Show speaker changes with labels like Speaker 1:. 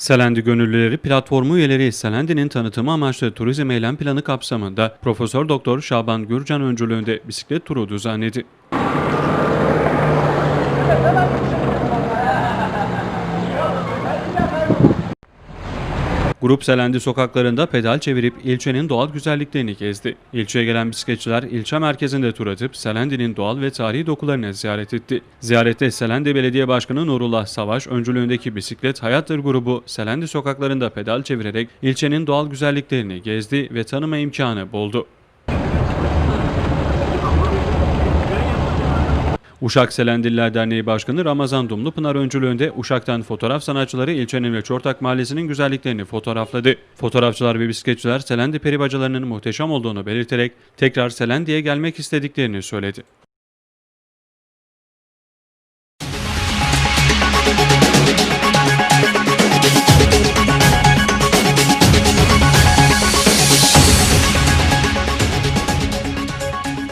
Speaker 1: Selendi Gönüllüleri platformu üyeleri Selendi'nin tanıtımı amaçlı turizm eylem planı kapsamında Profesör Doktor Şaban Gürcan öncülüğünde bisiklet turu düzenledi. Grup Selendi sokaklarında pedal çevirip ilçenin doğal güzelliklerini gezdi. İlçeye gelen bisikletçiler ilçe merkezinde tur atıp Selendi'nin doğal ve tarihi dokularını ziyaret etti. Ziyarette Selendi Belediye Başkanı Nurullah Savaş öncülüğündeki Bisiklet Hayattır grubu Selendi sokaklarında pedal çevirerek ilçenin doğal güzelliklerini gezdi ve tanıma imkanı buldu. Uşak Selendiller Derneği Başkanı Ramazan Dumlupınar öncülüğünde Uşak'tan fotoğraf sanatçıları ilçenin ve Çortak Mahallesi'nin güzelliklerini fotoğrafladı. Fotoğrafçılar ve bisikletçiler Selendi peribacalarının muhteşem olduğunu belirterek tekrar Selendi'ye gelmek istediklerini söyledi.